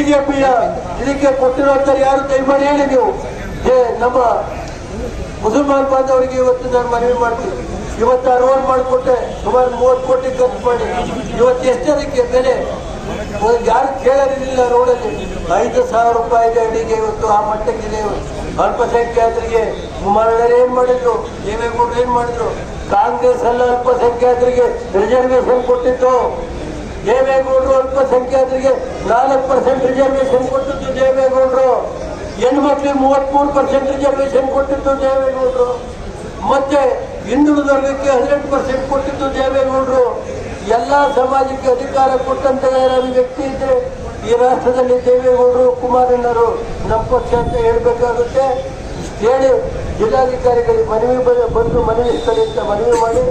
ಬಿಜೆಪಿಯ ಇದಕ್ಕೆ ಕೊಟ್ಟಿರುವಂತ ಯಾರು ದಯಮಾಡಿ ಹೇಳಿ ನೀವು? ನಮ್ಮ ಮುಸಲ್ಮಾನ್ ಬಾಂಧವರಿಗೆ ಇವತ್ತು ನಾನು ಮನವಿ ಮಾಡ್ತೀನಿ. ಇವತ್ತು ರೋಡ್ ಮಾಡಿಕೊಟ್ಟೆ, ಸುಮಾರು ಮೂವತ್ತು ಕೋಟಿ ಖರ್ಚು ಮಾಡಿ. ಇವತ್ತು ಎಷ್ಟದಕ್ಕೆ ಬೆಲೆ? ಯಾರು ಕೇಳಲಿಲ್ಲ ರೋಡಲ್ಲಿ. ಐದು ಸಾವಿರ ರೂಪಾಯಿಗೆ ಅಡಿಗೆ ಇವತ್ತು, ಆ ಮಟ್ಟಕ್ಕಿದೆ ಇವತ್ತು. ಅಲ್ಪಸಂಖ್ಯಾತರಿಗೆ ಮರಳರು ಏನ್ ಮಾಡಿದ್ರು? ದೇವೇಗೌಡರು ಏನ್ ಮಾಡಿದ್ರು? ಕಾಂಗ್ರೆಸ್ ಅಲ್ಲ ಅಲ್ಪಸಂಖ್ಯಾತರಿಗೆ ರಿಸರ್ವೇಶನ್ ಕೊಟ್ಟಿತ್ತು. ದೇವೇಗೌಡರು ಅಲ್ಪಸಂಖ್ಯಾತರಿಗೆ ನಾಲ್ಕು ಪರ್ಸೆಂಟ್ ರಿಸರ್ವೇಶನ್ ಕೊಟ್ಟಿದ್ದು ದೇವೇಗೌಡರು. ಹೆಣ್ಮಕ್ಳಿಗೆ ಮೂವತ್ಮೂರು ಪರ್ಸೆಂಟ್ ರಿಸರ್ವೇಶನ್ ಕೊಟ್ಟಿದ್ದು ದೇವೇಗೌಡರು. ಮತ್ತೆ ಹಿಂದುಳಿದ ವರ್ಗಕ್ಕೆ ಹದಿನೆಂಟು ಪರ್ಸೆಂಟ್ ಕೊಟ್ಟಿದ್ದು ದೇವೇಗೌಡರು. ಎಲ್ಲ ಸಮಾಜಕ್ಕೆ ಅಧಿಕಾರ ಕೊಟ್ಟಂತ ಯಾರು ವ್ಯಕ್ತಿ ಇದ್ರೆ ಈ ರಾಷ್ಟ್ರದಲ್ಲಿ ದೇವೇಗೌಡರು ಕುಮಾರಣ್ಣರು ನಮ್ಮ ಪಕ್ಷ ಅಂತ ಹೇಳಬೇಕಾಗುತ್ತೆ. ಹೇಳಿ ಜಿಲ್ಲಾಧಿಕಾರಿಗಳಿಗೆ ಮನವಿ ಬಂದು ಮನವಿ ಸ್ಥಳಿ ಅಂತ ಮನವಿ ಮಾಡಿ,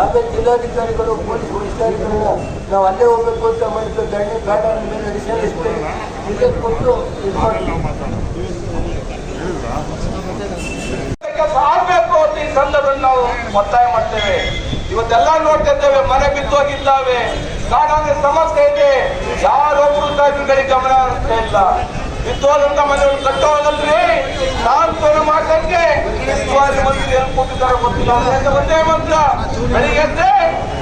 ಆಮೇಲೆ ಜಿಲ್ಲಾಧಿಕಾರಿಗಳು ಪೊಲೀಸ್ ವರಿಷ್ಠಾಧಿಕಾರಿಗಳನ್ನ ನಾವು ಅಲ್ಲೇ ಹೋಗ್ಬೇಕು ಅಂತ ಮಾಡಿದ್ದು ದಂಡಿ ಬೇಡ ಮೇಲೆ ನಡೆಸಿದ್ದೇವೆ ಟಿಕೆಟ್ ಕೊಟ್ಟು ಇದು ಈ ಸಂದರ್ಭದಲ್ಲಿ ನಾವು ಒತ್ತಾಯ ಮಾಡ್ತೇವೆ. ಇವತ್ತೆಲ್ಲ ನೋಡ್ತಾ ಇದ್ದೇವೆ, ಮನೆ ಬಿದ್ದೋಗಿದ್ದಾವೆ. ಕಾಡಾನೆ ಸಮಸ್ಯೆ ಇದೆ. ಯಾರೊಬ್ಬರು ತಾಯಿಗಳಿಗೆ ಗಮನ ಹರಿಸ್ತಾ ಇಲ್ಲ. ಬಿದ್ದೋದಂತ ಮನೆಗಳು ಕಟ್ಟೋದಲ್ರಿ. ಸಾಂತ್ವನ ಮಾಡಕ್ಕೆ ಇಷ್ಟುವರೆಗೆ ಮಂದಿ ಏನು ಕೊಟ್ಟಿದ್ದಾರೆ ಗೊತ್ತಿಲ್ಲ. ಅದರಿಂದ ಒಂದೇ ಮಂತ್ರ. ಬೆಳಿಗ್ಗೆ ಎದ್ರೆ,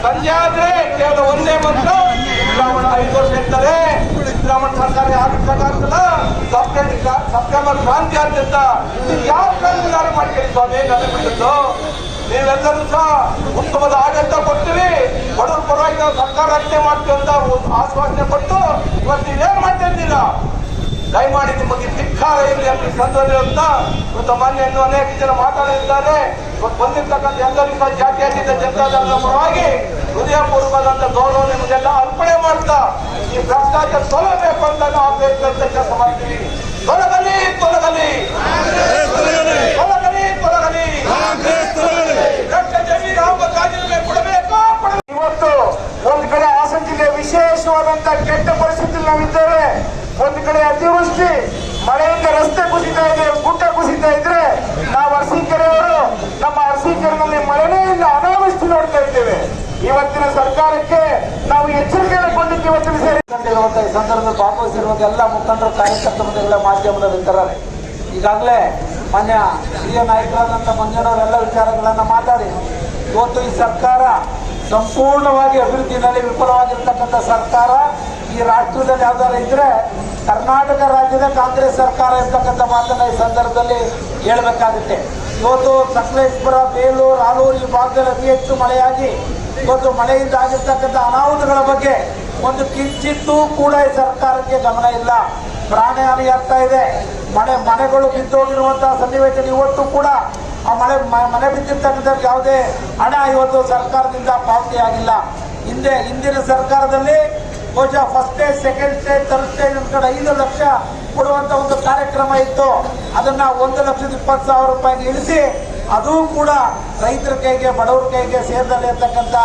ಸಂಜೆ ಆದ್ರೆ ಕೇವಲ ಒಂದೇ ಮಂತ್ರ. ಸಿದ್ದರಾಮಣ್ಣ ಐದು ವರ್ಷ ಇರ್ತಾರೆ ಸಿದ್ದರಾಮಣ್ಣ ಸರ್ಕಾರ ಯಾರು ಆಗ್ತಲ್ಲ ಸೆಪ್ಟೆಂಬರ್ ಕ್ರಾಂತಿ ಆಗ್ತಿದ್ದ ಯಾವ ಕ್ರಾಂತಿಗಾರ ಮಾಡ್ಕೊಳ್ಳಿ ಸ್ವಾಮಿ ನನಗೆ ಬಿಟ್ಟಿದ್ದು? ನೀವೆಲ್ಲರೂ ಸಹ ಉತ್ತಮದ ಆಡಳಿತ ಕೊಡ್ತೀವಿ ಬಡವರ ಪರವಾಗಿ ನಾವು ಸರ್ಕಾರ ರಚನೆ ಮಾಡ್ತೀವಿ ಅಂತ ಆಶ್ವಾಸನೆ ಕೊಟ್ಟು ಇವತ್ತು ನೀವೇನ್ ಮಾಡ್ತಾ ಇದ್ದೀರಾ? ದಯಮಾಡಿ ನಿಮಗೆ ಧಿಕ್ಕಾರ ಇರಲಿ ಅಂತ ಅಂತ ಇವತ್ತು ಇನ್ನೂ ಅನೇಕ ಜನ ಮಾತಾಡಿದ್ದಾರೆ ಇವತ್ತು ಬಂದಿರ್ತಕ್ಕಂಥ ಎಲ್ಲರಿಗೂ ಸಹ ಜಾತ್ಯತೀತ ಜನತಾದಳದ ಪರವಾಗಿ ಹೃದಯಪೂರ್ವಕದಂತ ಗೌರವ ನಿಮಗೆಲ್ಲ ಅರ್ಪಣೆ ಮಾಡ್ತಾ, ಈ ಭ್ರಷ್ಟಾಚಾರ ತೊಲಗಬೇಕು ಅಂತ ನಾವು ಬೇಕಂತ ಕೆಲಸ ಮಾಡ್ತೀವಿ. ತೊಲಗಲಿ ತೊಲಗಲಿ ತೊಲಗಲಿ ತೊಲಗಲಿ ಇವತ್ತು ಒಂದು ಕಡೆ ಹಾಸನ ಜಿಲ್ಲೆ ವಿಶೇಷವಾದಂತ ಕೆಟ್ಟ ಪರಿಸ್ಥಿತಿ ನಾವಿದ್ದೇವೆ. ಒಂದು ಕಡೆ ಅತಿವೃಷ್ಟಿ, ಮಳೆಯಿಂದ ರಸ್ತೆ ಕುಸಿತಾ ಇದೆ, ಗುಡ್ಡ ಕುಸಿತಾ ಇದ್ರೆ ನಾವು ಅರಸೀಕೆರೆಯವರು, ನಮ್ಮ ಅರಸೀಕೆರೆನಲ್ಲಿ ಮಳೆನೇ ಇಲ್ಲ, ಅನಾವೃಷ್ಟಿ ನೋಡ್ತಾ ಇದ್ದೇವೆ. ಇವತ್ತಿನ ಸರ್ಕಾರಕ್ಕೆ ನಾವು ಎಚ್ಚರಿಕೆಯನ್ನು ಕೊಂಡಿದ್ದು ಇವತ್ತಿನ ಸೇರಿ ಈ ಸಂದರ್ಭದಲ್ಲಿ ಭಾಗವಹಿಸಿರುವಂತ ಎಲ್ಲ ಮುಖಂಡರು, ಕಾರ್ಯಕರ್ತ ಮಂದಿಗಳ ಮಾಧ್ಯಮದ ಇರ್ತಾರೆ. ಈಗಾಗಲೇ ಮಾನ್ಯ ಹಿರಿಯ ನಾಯಕರಾದಂಥ ಮಂಜನವರೆಲ್ಲ ವಿಚಾರಗಳನ್ನು ಮಾತಾಡಿ, ಇವತ್ತು ಈ ಸರ್ಕಾರ ಸಂಪೂರ್ಣವಾಗಿ ಅಭಿವೃದ್ಧಿನಲ್ಲಿ ವಿಫಲವಾಗಿರ್ತಕ್ಕಂಥ ಸರ್ಕಾರ ಈ ರಾಷ್ಟ್ರದಲ್ಲಿ ಯಾವ್ದಾರು ಇದ್ರೆ ಕರ್ನಾಟಕ ರಾಜ್ಯದ ಕಾಂಗ್ರೆಸ್ ಸರ್ಕಾರ ಇರ್ತಕ್ಕಂಥ ಮಾತನ್ನ ಈ ಸಂದರ್ಭದಲ್ಲಿ ಹೇಳ್ಬೇಕಾಗುತ್ತೆ. ಇವತ್ತು ಸಕಲೇಶ್ಪುರ, ಬೇಲೂರು ಆಲೂರು ಈ ಭಾಗದಲ್ಲಿ ಅತಿ ಹೆಚ್ಚು ಮಳೆಯಾಗಿ ಇವತ್ತು ಮಳೆಯಿಂದ ಆಗಿರ್ತಕ್ಕಂಥ ಅನಾಹುತಗಳ ಬಗ್ಗೆ ಒಂದು ಕಿಂಚಿತ್ತೂ ಕೂಡ ಈ ಸರ್ಕಾರಕ್ಕೆ ಗಮನ ಇಲ್ಲ. ಪ್ರಾಣ ಹಾನಿ ಆಗ್ತಾ ಇದೆ. ಮನೆ, ಮನೆಗಳು ಬಿದ್ದೋಗಿರುವಂತಹ ಸನ್ನಿವೇಶ ಇವತ್ತು ಕೂಡ ಆ ಮಳೆ ಮನೆ ಬಿದ್ದಿರ್ತಕ್ಕಂಥ ಯಾವುದೇ ಹಣ ಇವತ್ತು ಸರ್ಕಾರದಿಂದ ಪಾವತಿಯಾಗಿಲ್ಲ. ಹಿಂದೆ, ಹಿಂದಿನ ಸರ್ಕಾರದಲ್ಲಿ ಬಹುಶಃ first day second day third day ನಮ್ಮ ಕಡೆ ಐದು ಲಕ್ಷ ಕೊಡುವಂಥ ಒಂದು ಕಾರ್ಯಕ್ರಮ ಇತ್ತು. ಅದನ್ನ ಒಂದು ಲಕ್ಷದ ಇಪ್ಪತ್ತು ಸಾವಿರ ರೂಪಾಯಿ ಇಳಿಸಿ, ಅದೂ ಕೂಡ ರೈತರ ಕೈಗೆ, ಬಡವರ ಕೈಗೆ ಸೇರಿದಲ್ಲಿ ಇರ್ತಕ್ಕಂತ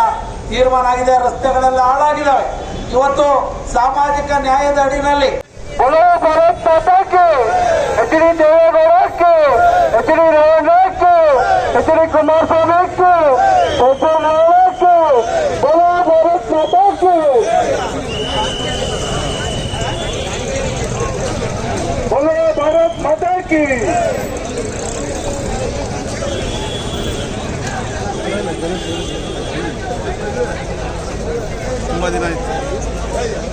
ತೀರ್ಮಾನ ಆಗಿದೆ. ರಸ್ತೆಗಳೆಲ್ಲ ಹಾಳಾಗಿದ್ದಾವೆ ಇವತ್ತು ಸಾಮಾಜಿಕ ನ್ಯಾಯದ ಅಡಿನಲ್ಲಿ ಎಚ್ ಡಿ ದೇವೇಗೌಡಕ್ಕೆ, ಎಚ್ ಡಿ ರೇವಣ್ಣ 함께 한마디만